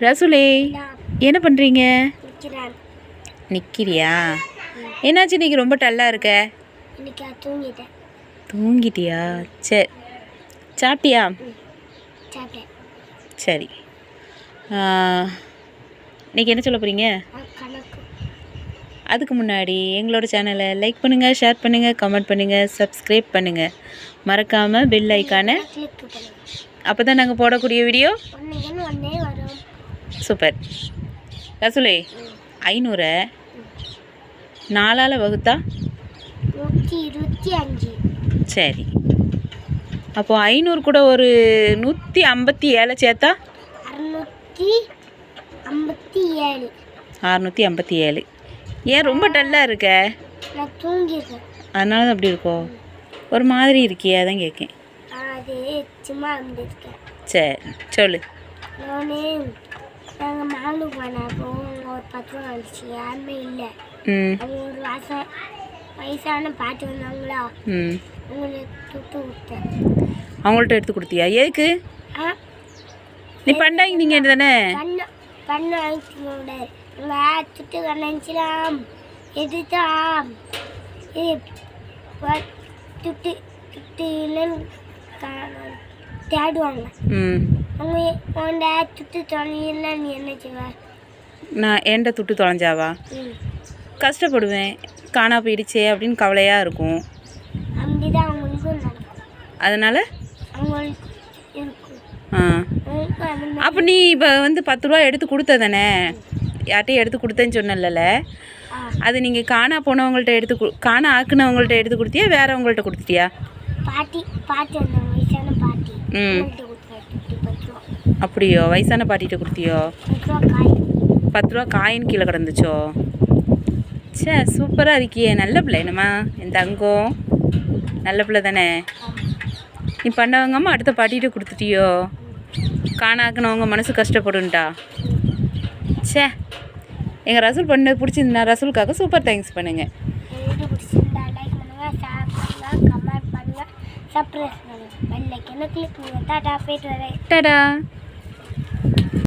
ரசுலே என்ன பண்ணுறீங்க நிற்கிறியா என்னாச்சு இன்னைக்கு ரொம்ப டல்லாக இருக்க? தூங்கிட்டியா? சரி சாப்பிட்டியா? சரி. ஆ, இன்னைக்கு என்ன சொல்ல போகிறீங்க அதுக்கு முன்னாடி எங்களோட சேனலை லைக் பண்ணுங்கள் ஷேர் பண்ணுங்கள் கமெண்ட் பண்ணுங்கள் சப்ஸ்கிரைப் பண்ணுங்கள் மறக்காமல் பெல் ஐக்கானை அப்போ தான் நாங்கள் போடக்கூடிய வீடியோ சூப்பர். ரசுலே ஐநூறை. நாலால் வகுத்தா? நூற்றி இருபத்தி அஞ்சு. சரி. அப்போது ஐநூறு கூட ஒரு நூற்றி ஐம்பத்தி ஏழை சேர்த்தா? அறுநூற்றி ஐம்பத்தி ஏழு. அறநூற்றி ஐம்பத்தி ஏழு. ஏன் ரொம்ப டல்லாக இருக்க? அதனால தான் அப்படி இருக்கோ? ஒரு மாதிரி இருக்கியே அதான் கேட்கேன் சரி சொல்லு. நாங்கள் மாலுக்கு போனப்போ ஒரு பத்து ரூபா வந்துச்சு. யாருமே இல்லை. அவங்க ஒரு வாசம் வயசான பாட்டு வந்தாங்களா அவங்களுக்கு துட்டு கொடுத்தேன். அவங்கள்ட்ட எடுத்து கொடுத்தியா? எதுக்கு? ஆ? நீ பண்டாங்க நீங்கள் தானே பண்ண பண்ண வாங்கிக்கோட உங்கள் துட்டு இது ப- துட்டு துட்டு இல்லைன்னு தேடுவாங்க ம். அவங்க உன்ட துட்டு தொலைல நீ என்ன செய்வ? நான் ஏன்ட துட்டு தொலைஞ்சாவா? கஷ்டப்படுவேன். காணா போயிடுச்சே அப்படின்னு கவலையாக இருக்கும். அப்படிதான் அவங்களுக்கும் அதனால்? அவங்களுக்கு ஆ. அப்போ நீ இப்போ வந்து பத்து ரூபா எடுத்து கொடுத்த தானே யார்கிட்டயும் எடுத்து கொடுத்தேன்னு சொன்னல அது நீங்கள் காணா போனவங்கள்ட்ட எடுத்து கு காணா ஆக்குனவங்கள்ட்ட எடுத்து கொடுத்தியா? வேறவங்கள்ட்ட கொடுத்துட்டியா? பாட்டி பாட்டி. ம். அப்படியோ? வயசான பாட்டிகிட்ட கொடுத்தியோ? பத்து ரூபா பத்து ரூபா காயின் கீழே கிடந்துச்சோ? சே சூப்பராக இருக்கியே. நல்ல பிள்ளை என்னம்மா? என் தங்கம். நல்ல பிள்ளை தானே? நீ பண்ணவங்கம்மா அடுத்த பாட்டிகிட்ட கொடுத்துட்டியோ? காணாக்குனவங்க மனசு கஷ்டப்படும்டா. சே எங்கள் ரசூல் பண்ணது பிடிச்சிருந்தா ரசூலுக்காக சூப்பர் தேங்க்ஸ் பண்ணுங்கள் வீடியோ பிடிச்சிருந்தா லைக் பண்ணுங்க ஷேர் பண்ணுங்க கமெண்ட் பண்ணுங்க சப்ஸ்கிரைப் பண்ணுங்க பெல் ஐக்கனை